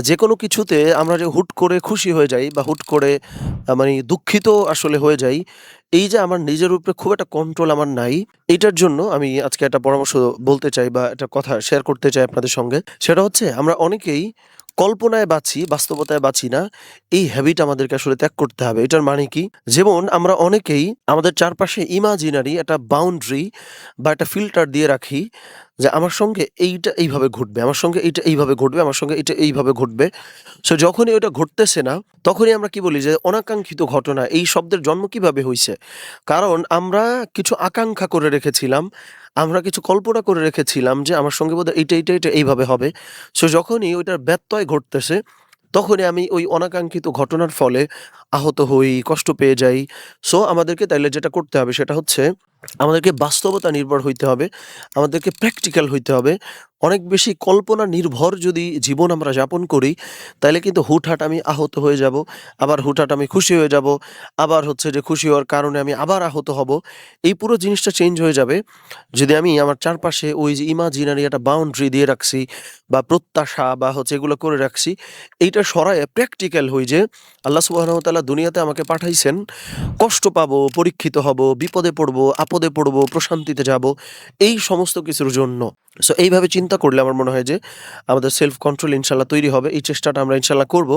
যে কোনো কিছুতে আমরা যে হুট করে খুশি হয়ে যাই বা হুট করে মানে দুঃখিত আসলে হয়ে যাই, এই যে আমার নিজের উপরে খুব একটা কন্ট্রোল আমার নাই, এইটার জন্য আমি আজকে একটা পরামর্শ বলতে চাই বা একটা কথা শেয়ার করতে চাই আপনাদের সঙ্গে। সেটা হচ্ছে আমরা অনেকেই কল্পনায় বাঁচি, বাস্তবতায় বাঁচি না। এই হ্যাবিট আমাদেরকে আসলে ত্যাগ করতে হবে। এটার মানে কি? যেমন আমরা অনেকেই আমাদের চারপাশে ইমাজিনারি একটা বাউন্ডারি বা একটা ফিল্টার দিয়ে রাখি যে আমার সঙ্গে এইটা এইভাবে ঘটবে, আমার সঙ্গে এইটা এইভাবে ঘটবে, আমার সঙ্গে এটা এইভাবে ঘটবে। সো যখনই ওটা ঘটতেছে না, তখনই আমরা কি বলি যে অনাকাঙ্ক্ষিত ঘটনা। এই শব্দের জন্ম কীভাবে হয়েছে কারণ আমরা কিছু আকাঙ্ক্ষা করে রেখেছিলাম। আমরা কিছু কল্পনা করে রেখেছিলাম যে আমার সঙ্গে বোধহয় এইটা, এইটা, এইটা এইভাবে হবে। সো যখনই ওইটার ব্যত্যয় ঘটতেছে, তখনই আমি ওই অনাকাঙ্ক্ষিত ঘটনার ফলে আহত হই, কষ্ট পেয়ে যাই। সো আমাদেরকে তাইলে যেটা করতে হবে সেটা হচ্ছে আমাদেরকে বাস্তবতা নির্ভর হইতে হবে। আমাদেরকে প্র্যাকটিক্যাল হইতে হবে। অনেক বেশি কল্পনা নির্ভর যদি জীবন আমরা যাপন করি, তাহলে কিন্তু হুটহাট আমি আহত হয়ে যাব আবার হুটহাট আমি খুশি হয়ে যাব আবার হচ্ছে যে খুশি হওয়ার কারণে আমি আবার আহত হব এই পুরো জিনিসটা চেঞ্জ হয়ে যাবে। যদি আমি আমার চারপাশে ওই যে ইমাজিনারি একটা বাউন্ডারি দিয়ে রাখছি বা প্রত্যাশা বা হচ্ছে এগুলো করে রাখছি, এইটা সরায়ে প্র্যাকটিক্যাল হই যে আল্লাহ ওয়া দুনিয়াতে আমাকে পাঠাইছেন, কষ্ট পাবো, পরীক্ষিত হব বিপদে পড়ব, আপদে পড়ব, প্রশান্তিতে যাব এই সমস্ত কিছুর জন্য। সো এইভাবে চিন্তা করলে আমার মনে হয় যে আমাদের সেলফ কন্ট্রোল ইনশাল্লাহ তৈরি হবে। এই চেষ্টাটা আমরা ইনশাল্লাহ করব।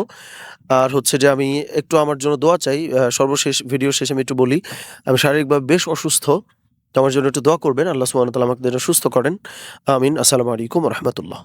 আর হচ্ছে যে আমি একটু আমার জন্য দোয়া চাই। সর্বশেষ ভিডিও শেষে আমি একটু বলি। আমি শারীরিকভাবে বেশ অসুস্থ। তো আমার জন্য একটু দোয়া করবেন। আল্লাহ ওয়া আমাকে সুস্থ করেন। আমিন। আসসালামু আলাইকুম রাহমাতুল্লাহ।